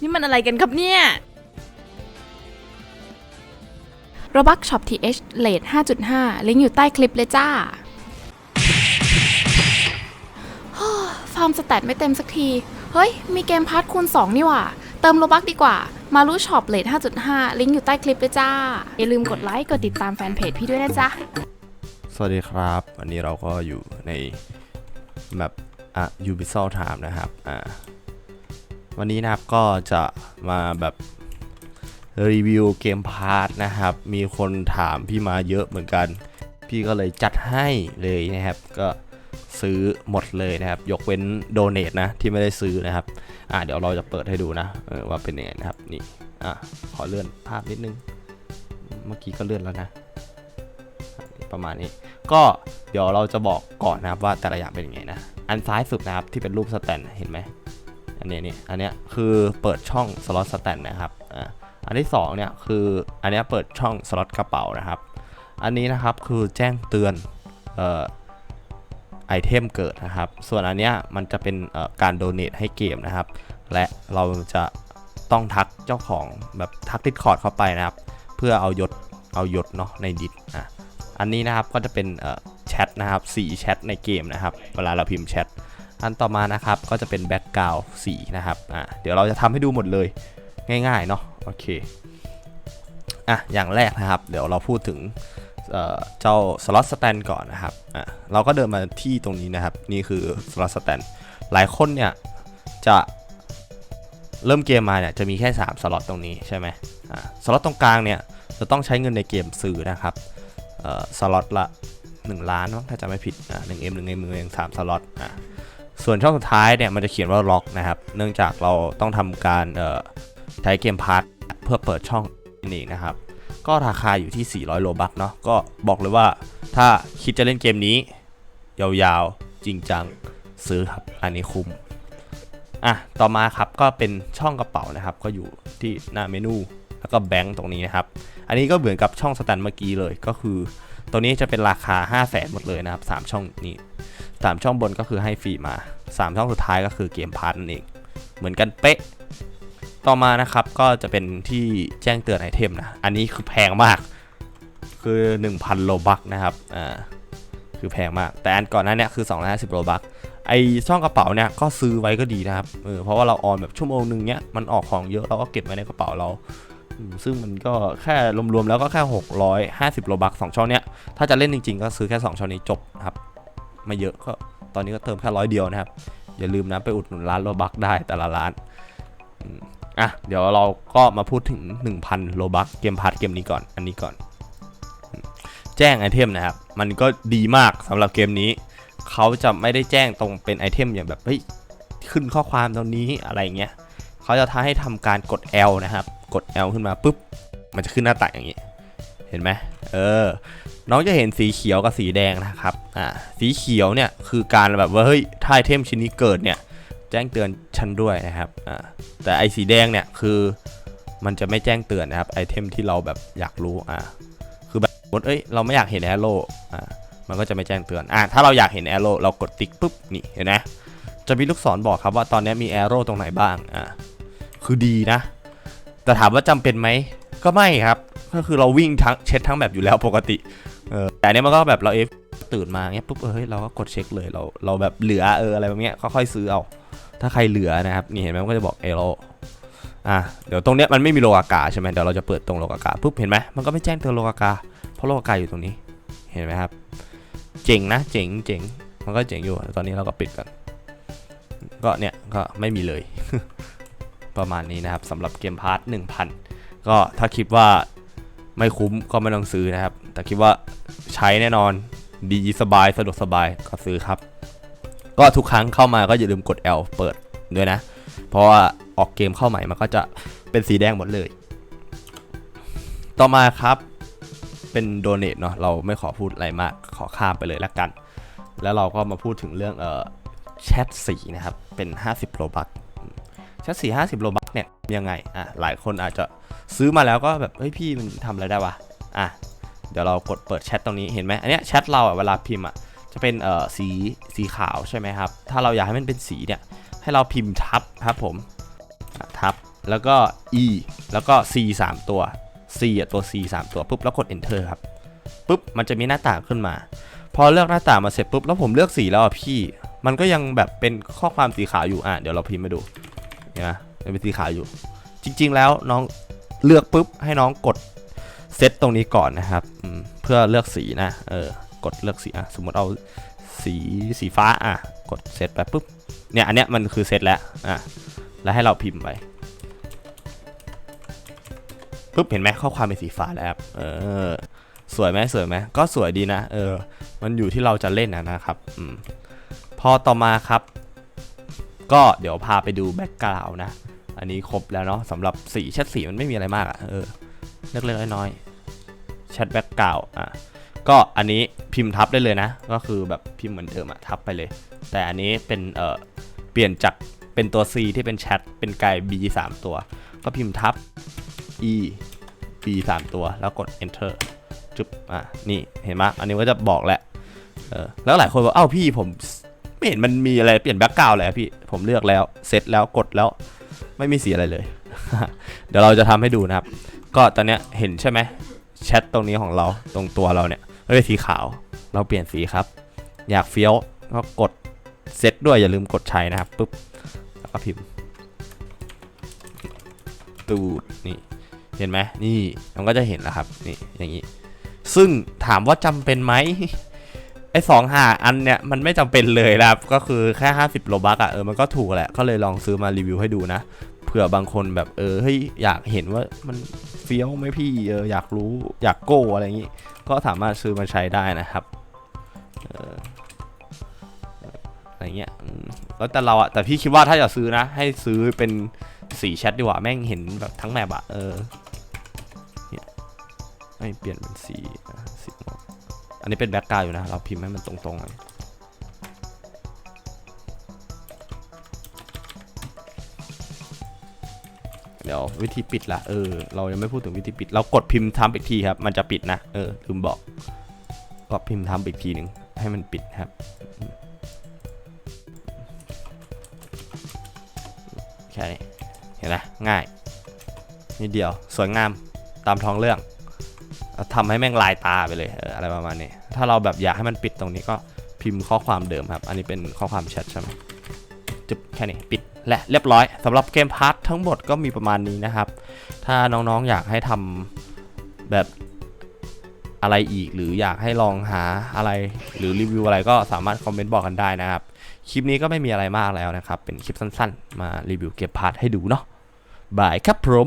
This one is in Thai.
นี่มันอะไรกันครับเนี่ย Robux Shop TH เลท5.5 ลิงก์อยู่ใต้คลิปเลยจ้าฟาร์มสแตทไม่เต็มสักที เฮ้ย มีเกมพาร์ทคูณ 2 นี่หว่า เติมโลบักดีกว่า มารู้ช็อปเลท5.5 ลิงก์อยู่ใต้คลิปเลยจ้า อย่าลืมกดไลค์ กดติดตามแฟนเพจพี่ด้วยนะจ๊ะ สวัสดีครับ วันนี้เราก็อยู่ในแบบอะ Ubisoft Time นะครับ อ่า วันนี้นะครับก็จะมาแบบรีวิวเกมพาร์ทนะครับ มีคนถามพี่มาเยอะเหมือนกัน พี่ก็เลยจัดให้เลยนะครับ ก็ซื้อหมดเลยนะครับ ยกเว้นโดเน a นะที่ไม่ได้ซื้อนะครับ อ่าเดี๋ยวเราจะเปิดให้ดูนะว่าเป็นยังไงนะครับ นี่ อะขอเลื่อนภาพนิดนึง เมื่อกี้ก็เลื่อนแล้วนะ ประมาณนี้ ก็เดี๋ยวเราจะบอกก่อนนะครับว่าแต่ละอย่างเป็นยังไงนะ อันซ้ายสุดนะครับที่เป็นรูปสแตนเห็นไหม อันนี้นี่อันเนี้ยคือเปิดช่องสล็อตสแตนนะครับอ่าอันที่สองเนี่ยคืออันนี้เปิดช่องสล็อตกระเป๋านะครับ อันนี้นะครับคือแจ้งเตือนเอ่อไอเทมเกิดนะครับ ส่วนอันเนี้ยมันจะเป็นการโดเนทให้เกมนะครับ และเราจะต้องทักเจ้าของแบบทักดิสคอร์ดเข้าไปนะครับ เพื่อเอายศเอายศเนาะในดิสอะอันนี้นะครับก็จะเป็นแชทนะครับสีแชทในเกมนะครับ เวลาเราพิมพ์แชท อันต่อมานะครับก็จะเป็นแบ็กกราวด์สีนะครับอะเดี๋ยวเราจะทำให้ดูหมดเลยง่ายๆเนาะโอเคอะอย่างแรกนะครับ เดี๋ยวเราพูดถึงเอ่อเจ้าสล็อตสแตนก่อนนะครับอะเราก็เดินมาที่ตรงนี้นะครับ นี่คือสล็อตสแตนหลายคนเนี่ยจะเริ่มเกมมาเนี่ยจะมีแค่ 3 สล็อตตรงนี้ใช่ไหมอะสล็อตตรงกลางเนี่ยจะต้องใช้เงินในเกมซื้อนะครับเอ่อสล็อตละ 1 ล้านมั้งถ้าจะไม่ผิดอ่าหนึ่งเอ็มหนึ่งเอ็มหนึ่งเอ็มสามสล็อตอ่า ส่วนช่องสุดท้ายเนี่ยมันจะเขียนว่าล็อกนะครับ เนื่องจากเราต้องทำการใช้เกมพาร์ทเพื่อเปิดช่องนี่นะครับ ก็ราคาอยู่ที่ 400 โลบัคเนาะ ก็บอกเลยว่าถ้าคิดจะเล่นเกมนี้ ยาวๆ จริงจังซื้อครับ อันนี้คุ้ม อะ ต่อมาครับก็เป็นช่องกระเป๋านะครับ ก็อยู่ที่หน้าเมนู แล้วก็แบงก์ตรงนี้นะครับ อันนี้ก็เหมือนกับช่องสแตนเมื่อกี้เลย ก็คือ ตัวนี้จะเป็นราคา 5 0 0แสนหมดเลยนะครับ 3 ช่องนี้ 3 ช่องบนก็คือให้ฟรีมา 3 ช่องสุดท้ายก็คือเกมพาร์ทนั่นเอง เหมือนกันเป๊ะ ต่อมานะครับก็จะเป็นที่แจ้งเตือนไอเทมนะ อันนี้คือแพงมาก คือ 1,000 โลบักนะครับ อ่า คือแพงมาก แต่อันก่อนหน้านี้คือ 250 โลบัก ไอช่องกระเป๋าเนี่ยก็ซื้อไว้ก็ดีนะครับ เออ เพราะว่าเราออนแบบชั่วโมงหนึ่งเนี้ยมันออกของเยอะเราก็เก็บไว้ในกระเป๋าเราซึ่งมันก็แค่รวมๆแล้วก็แค่ 650 โลบักสองช่องเนี้ย ถ้าจะเล่นจริงๆ ก็ซื้อแค่ 2 ช่องนี้จบครับ ไม่เยอะก็ตอนนี้ก็เติมแค่ร้อยเดียวนะครับ อย่าลืมนะไปอุดหนุนร้านโลบักได้แต่ละร้านอะเดี๋ยวเราก็มาพูดถึง 1,000โลบักเกมพาร์ทเกมนี้ก่อนอันนี้ก่อน แจ้งไอเทมนะครับ มันก็ดีมากสำหรับเกมนี้ เขาจะไม่ได้แจ้งตรงเป็นไอเทมอย่างแบบเฮ้ยขึ้นข้อความตรงนี้อะไรเงี้ยเขาจะท้าให้ทำการกด L นะครับ กด L ขึ้นมาปุ๊บมันจะขึ้นหน้าต่างอย่างนี้ เห็นไหมเออ น้องจะเห็นสีเขียวกับสีแดงนะครับ อ่า สีเขียวเนี่ยคือการแบบว่าเฮ้ยถ้าไอเทมชิ้นนี้เกิดเนี่ยแจ้งเตือนฉันด้วยนะครับ อ่า แต่ไอสีแดงเนี่ยคือมันจะไม่แจ้งเตือนนะครับไอเทมที่เราแบบอยากรู้ อ่า คือแบบเอ้ยเราไม่อยากเห็นแอโร่อ่า มันก็จะไม่แจ้งเตือน อ่าถ้าเราอยากเห็นแอโร่เรากดติ๊กปุ๊บนี่เห็นไหมจะมีลูกศรบอกครับว่าตอนนี้มีแอโร่ตรงไหนบ้าง อ่า คือดีนะ แต่ถามว่าจำเป็นไหม ก็ไม่ครับ ก็คือเราวิ่งทั้งเช็ดทั้งแบบอยู่แล้วปกติเออแต่เนี้ยมันก็แบบเราเอฟตื่นมาเงี้ยปุ๊บเออเฮ้ยเราก็กดเช็คเลยเราเราแบบเหลือเอออะไรแบบเนี้ยค่อยๆซื้อเอา ถ้าใครเหลือนะครับนี่เห็นไหมมันก็จะบอกเอโรอะเดี๋ยวตรงเนี้ยมันไม่มีโลกากาใช่ไหมเดี๋ยวเราจะเปิดตรงโลกากาปุ๊บเห็นไหมมันก็ไม่แจ้งเตือนโลกากาเพราะโลกากาอยู่ตรงนี้เห็นไหมครับ เจ๋งนะเจ๋งเจ๋งมันก็เจ๋งอยู่ตอนนี้เราก็ปิดกันก็เนี่ยก็ไม่มีเลยประมาณนี้นะครับสำหรับเกมพาร์ท1,000 ก็ถ้าคิดว่า ไม่คุ้มก็ไม่ต้องซื้อนะครับ แต่คิดว่าใช้แน่นอนดีสบายสะดวกสบายก็ซื้อครับ ก็ทุกครั้งเข้ามาก็อย่าลืมกด L เปิดด้วยนะ เพราะว่าออกเกมเข้าใหม่มันก็จะเป็นสีแดงหมดเลย ต่อมาครับเป็นโดเน a เนาะเราไม่ขอพูดอะไรมากขอข้ามไปเลยละกัน แล้วเราก็มาพูดถึงเรื่องเอ่อแชทสีนะครับ เป็น 50โลบัค ชทสี50โลบัคเนี่ยยังไงอะหลายคนอาจจะซื้อมาแล้วก็แบบเฮ้ยพี่มันทำอะไรได้วะอะเดี๋ยวเรากดเปิดแชทตรงนี้เห็นไหมอันเนี้ยแชทเราอะเวลาพิมพ์อะจะเป็นเอ่อสีสีขาวใช่ไหมครับ ถ้าเราอยากให้มันเป็นสีเนี่ยให้เราพิมพ์ทับครับผมทับแล้วก็ E แล้วก็ C 3 ตัว C อะตัว C 3 ตัวปุ๊บแล้วกด enter ครับปุ๊บมันจะมีหน้าต่างขึ้นมา พอเลือกหน้าต่างมาเสร็จปุ๊บแล้วผมเลือกสีแล้วอะพี่ มันก็ยังแบบเป็นข้อความสีขาวอยู่อะเดี๋ยวเราพิมพ์มาดู ห็นไหมมันเป็นสีขาวอยู่ จริง ๆ แล้วน้องเลือกปุ๊บให้น้องกดเซตตรงนี้ก่อนนะครับเพื่อเลือกสีนะเออกดเลือกสีอะสมมติเอาสีสีฟ้าอะกดเซตไปปุ๊บเนี่ยอันเนี้ยมันคือเซตแล้วอะแล้วให้เราพิมพ์ไปปุ๊บเห็นไหมข้อความเป็นสีฟ้าแล้วครับเออสวยไหมสวยไหมก็สวยดีนะเออมันอยู่ที่เราจะเล่นนะนะครับอืมพอต่อมาครับ ก็เดี๋ยวพาไปดูแบ็กกราวนะ อันนี้ครบแล้วเนาะสำหรับสีแชทสีมันไม่มีอะไรมากอะ่ะเออเล็กๆน้อยๆแชทแบ็กกราวอะก็อันนี้พิมพ์ทับได้เลยนะ ก็คือแบบพิมพ์เหมือนเดิมอะทับไปเลย แต่อันนี้เป็นเอ่อเปลี่ยนจากเป็นตัว C ที่เป็นแชทเป็นไกล B 3 ตัว ก็พิมพ์ทับ E B 3ตัวแล้วกด enter จุ๊บอะนี่เห็นไหมอันนี้ก็จะบอกแหละเออแล้วหลายคนบอกเอ้าพี่ผม ไม่เห็นมันมีอะไรเปลี่ยนแบ็กกราวเลยอะพี่ ผมเลือกแล้วเสร็จแล้วกดแล้วไม่มีสีอะไรเลย เดี๋ยวเราจะทำให้ดูนะครับ ก็ตอนเนี้ยเห็นใช่ไหมแชทตรงนี้ของเราตรงตัวเราเนี่ยไม่เป็นสีขาว เราเปลี่ยนสีครับ อยากเฟี้ยวก็กดเซตด้วยอย่าลืมกดใช้นะครับปุ๊บแล้วก็พิมพ์ตูดนี่เห็นไหมนี่มันก็จะเห็นแล้วครับนี่อย่างนี้ ซึ่งถามว่าจำเป็นไหม ไอ้สองหาอันเนี่ยมันไม่จำเป็นเลยนะครับ ก็คือแค่ 50โลบักอะเออมันก็ถูกแหละ ก็เลยลองซื้อมารีวิวให้ดูนะ เผื่อบางคนแบบเออเฮ้ยอยากเห็นว่ามันเฟี้ยวไหมพี่เอออยากรู้อยากโก้อะไรอย่างงี้ ก็สามารถซื้อมาใช้ได้นะครับเอออะไรเงี้ยแล้วแต่เราอะแต่พี่คิดว่าถ้าจะซื้อนะ ให้ซื้อเป็นสีแชทดีกว่าแม่งเห็นแบบทั้งแมปอะเออเนี่ยไม่เปลี่ยนเป็นสีอะ นนี้เป็นแบ็กกราวอยู่นะ เราพิมพ์ให้มันตรงๆเลยเดี๋ยววิธีปิดละเออ เรายังไม่พูดถึงวิธีปิด เรากดพิมพ์ทำอีกทีครับ มันจะปิดนะ เออลืมบอกก็พิมพ์ทำอีกทีหนึ่งให้มันปิดครับแค่นี้เห็นไหมง่ายนิดเดียวสวยงามตามท้องเรื่องทำให้แม่งลายตาไปเลยเอออะไรประมาณนี้ ถ้าเราแบบอยากให้มันปิดตรงนี้ก็พิมพ์ข้อความเดิมครับ อันนี้เป็นข้อความแชทใช่ไหมจุบแค่นี้ปิดและเรียบร้อยสำหรับเกมพาร์ททั้งหมดก็มีประมาณนี้นะครับ ถ้าน้องๆอยากให้ทำแบบอะไรอีกหรืออยากให้ลองหาอะไรหรือรีวิวอะไรก็สามารถคอมเมนต์บอกกันได้นะครับ คลิปนี้ก็ไม่มีอะไรมากแล้วนะครับ เป็นคลิปสั้นๆ มารีวิวเกมพาร์ทให้ดูเนาะบายครับผม